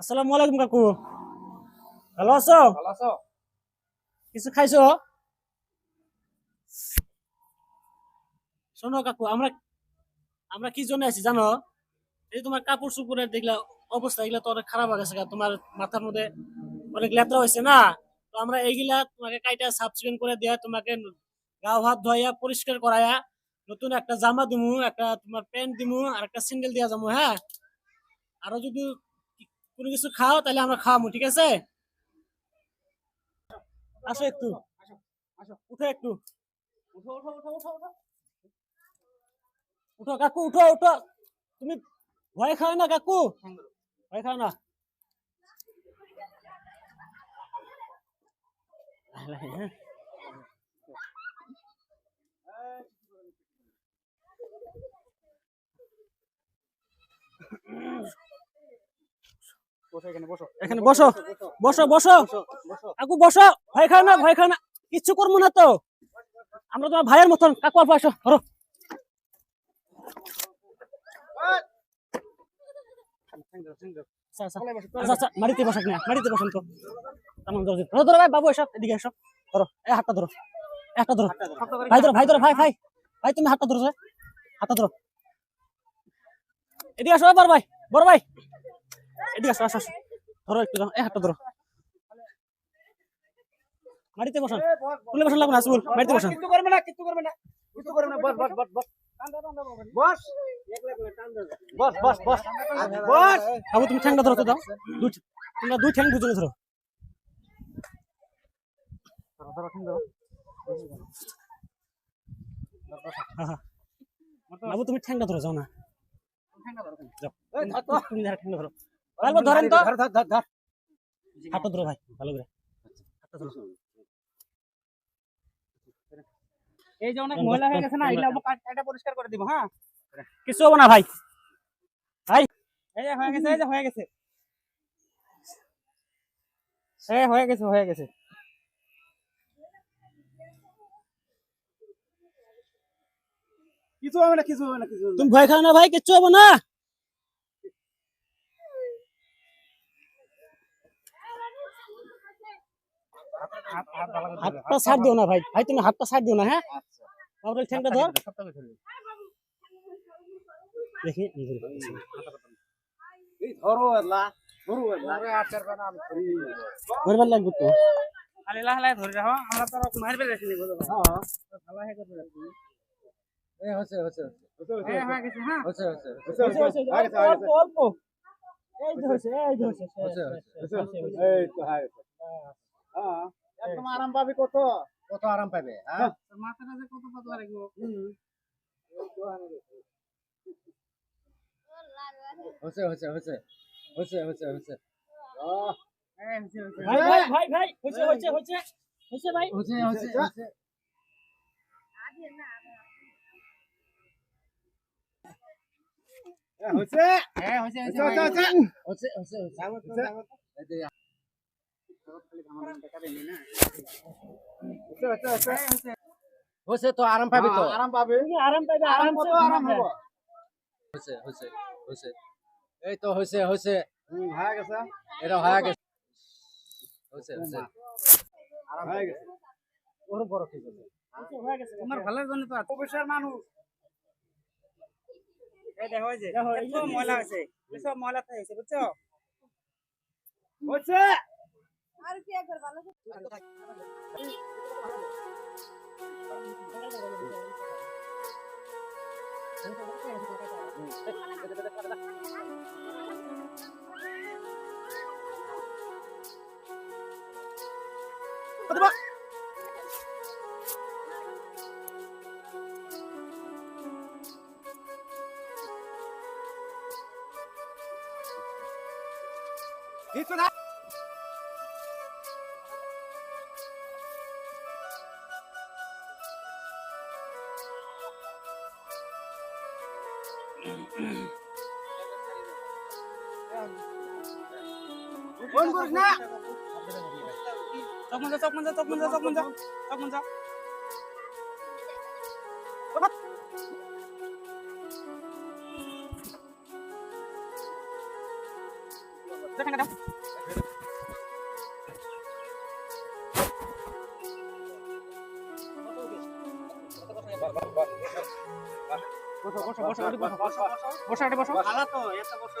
আসসালামু আলাইকুম কাকু। ভালো আছো? ভালো আছো? কিছু খাইছো? শোনো কাকু আমরা আমরা কি জন্য আছি জানো? এই তোমার কাপড় চুপুরের দেখলা অবস্থা এগুলা তো অনেক খারাপ হয়ে গেছে তোমার মাথার মধ্যে অনেক লেত্রা হয়েছে না? তো আমরা এইগুলা তোমাকে কাইটা সাফ চিকেন করে দেয়া তোমাকে গা হাত ধোয়া পরিষ্কার করায়া নতুন একটা জামা দিমু একটা তোমার প্যান্ট দিমু আর একটা সিঙ্গেল দিয়া যাব হ্যাঁ? আরও যদি কোনো কিছু খাও তাহলে আমরা খাওয়াবো ঠিক আছে? আসো একটু। উঠো একটু। উঠো উঠো উঠো উঠো উঠো। উঠো কাকু উঠো উঠো। তুমি ভয় খাও না কাকু? ভয় খাও না। হ্যাঁ। ভয় না ভয় না। কিচ্ছু করব না তো। আমরা তোমার ভাইয়ের মতন। কাকু অল্প আসো ধরো। আচ্ছা, আচ্ছা। আচ্ছা, মাটিতে বসাক না মাটিতে বসান তো। ভাই বাবু এসব এদিকে এসো। ধরো এই হাতটা ধরো। হাতটা ধরো। ভাই ধরো ভাই ধরো ভাই ভাই। ভাই তুমি হাতটা ধরো। হাতটা ধরো। এদিকে আসো বড় ভাই বড় ভাই। এদিকে আসো আসো। ধরো একটু ধরো। এই হাতটা ধরো। মাটিতে বসান তুলে বসান লাগবে না আসবুল মাটিতে বসান কিচ্ছু করবে না কিচ্ছু করবে না। কিচ্ছু করবে না বস বস বস বস। বস। বস বস বস। বস। বাবু তুমি ঠ্যাংটা ধরো তো দাও। দুই তোমরা দুই ঠ্যাং দুজনে ধরো। বাবু তুমি ঠ্যাংটা ধরো যাও না। যাও। এই, ধর তুমি ঠ্যাংটা ধরো। বাবু ধরেন তো। ধর ধর ধর ধর। ধরো ভাই ভালো করে। হাতটা ধরো এই যে অনেক ময়লা হয়ে গেছে না এগুলো আমরা পরিষ্কার করে দিব হ্যাঁ? কিছু হব না ভাই। এই যে হয়ে গেছে এই যে হয়ে গেছে। এই হয়ে গেছে হয়ে গেছে। কিছু হবে না কিছু হবে না কিছু তুমি ভয় খাও না ভাই কিচ্ছু হব না। হাতটা ছাড় দিও না ভাই। ভাই তুমি হাতটা ছাড় দিও না হ্যাঁ? বাবুর ঠ্যাংটা ধর। দেখি এই ধরে। এই ধরো আল্লাহ ধরো আল্লাহ। আরে আচার বানা আমি করি ধরবার লাগবে তো। খালি লাহ লাহ ধরে রাখো। আমরা তো রকম মারবে রাখিনি বুঝো হ্যাঁ। ভালো হয়ে গেছে। এই হচ্ছে হচ্ছে হ্যাঁ হয়ে গেছে হ্যাঁ। হচ্ছে হচ্ছে হচ্ছে, হচ্ছে, হচ্ছে, হয়ে গেছে, হয়ে গেছে। অল্প, অল্প। এই যে হয়েছে, এই যে হয়েছে, হচ্ছে, হয়েছে, হয়েছে, হয়েছে। এই তো হয়ে গেছে। হ্যাঁ একদম আরাম পাবি কত কত আরাম পাবে হ্যাঁ মাথাটা যে কত পাতলা রাখব হচ্ছে হচ্ছে হচ্ছে হচ্ছে হচ্ছে হচ্ছে হ্যাঁ হচ্ছে হচ্ছে ভাই, ভাই, ভাই, ভাই, হয়েছে, হয়েছে, হয়েছে, হয়েছে ভাই। হচ্ছে হচ্ছে হচ্ছে হচ্ছে হ্যাঁ হচ্ছে হচ্ছে হচ্ছে হচ্ছে হচ্ছে হচ্ছে হচ্ছে হচ্ছে তো আরাম পাবে তো? আরাম পাবে। আরাম পাইবে, আরাম আরাম কত আরাম ঘুমাবে। হব? হচ্ছে হচ্ছে হচ্ছে এই তো হচ্ছে হচ্ছে হয়ে গেছে। এটা হয়ে গেছে। হচ্ছে হচ্ছে আরাম হয়ে গেছে। ওর বড় ঠিক আছে। হয়ে গেছে, তোমার ভালোর জন্য তো অফিসের মানুষ। এই দেখো যে ময়লা আছে। সব ময়লা হয়েছে বুঝছ? আর কি একবার ভালো ফোন করিস না চকমন যা চকমন যা চকমন যা চকমন যা চকমন যা বসো বসো বসো বসো বসো বসো বসো বসো আলা তো এত বসো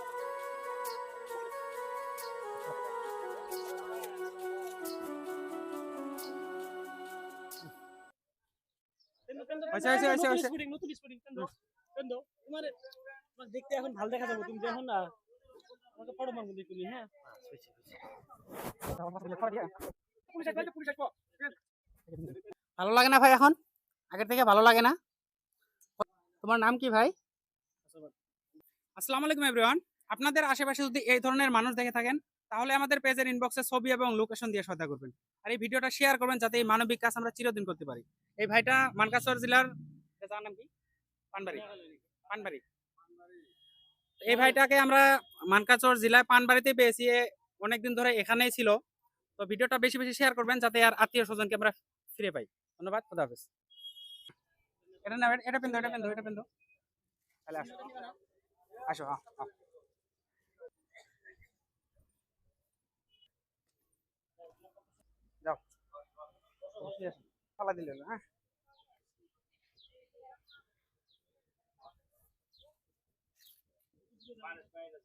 নতুন। তোমার দেখতে এখন দেখা যাবে তুমি না। আমাকে পড়ো হ্যাঁ? ভালো লাগে না ভাই এখন? আগের থেকে ভালো লাগে না? তোমার নাম কি ভাই? আসসালামু আলাইকুম এভরিওয়ান আপনাদের আশেপাশে যদি এই ধরনের মানুষ দেখে থাকেন তাহলে আমাদের পেজের ইনবক্সে ছবি এবং লোকেশন দিয়ে সহায়তা করবেন। আর এই ভিডিওটা শেয়ার করবেন যাতে এই মানবিক কাজ আমরা চিরদিন করতে পারি। এই ভাইটা মানকাসর জেলার নাম কি? পানবাড়ি। পানবাড়ি। এই ভাইটাকে আমরা মানকাচর জেলায় পানবাড়িতে পেয়েছি অনেকদিন ধরে এখানেই ছিল। তো ভিডিওটা বেশি বেশি শেয়ার করবেন যাতে আর আত্মীয় স্বজনকে আমরা ফিরে পাই। ধন্যবাদ, খুদা হাফেজ। এটা না, এটা পেন এটা পেন এটা পেন তাহলে আসো। আসো হ্যাঁ হ্যাঁ। পালা দিল না হ্যাঁ। মানুষ বাইরে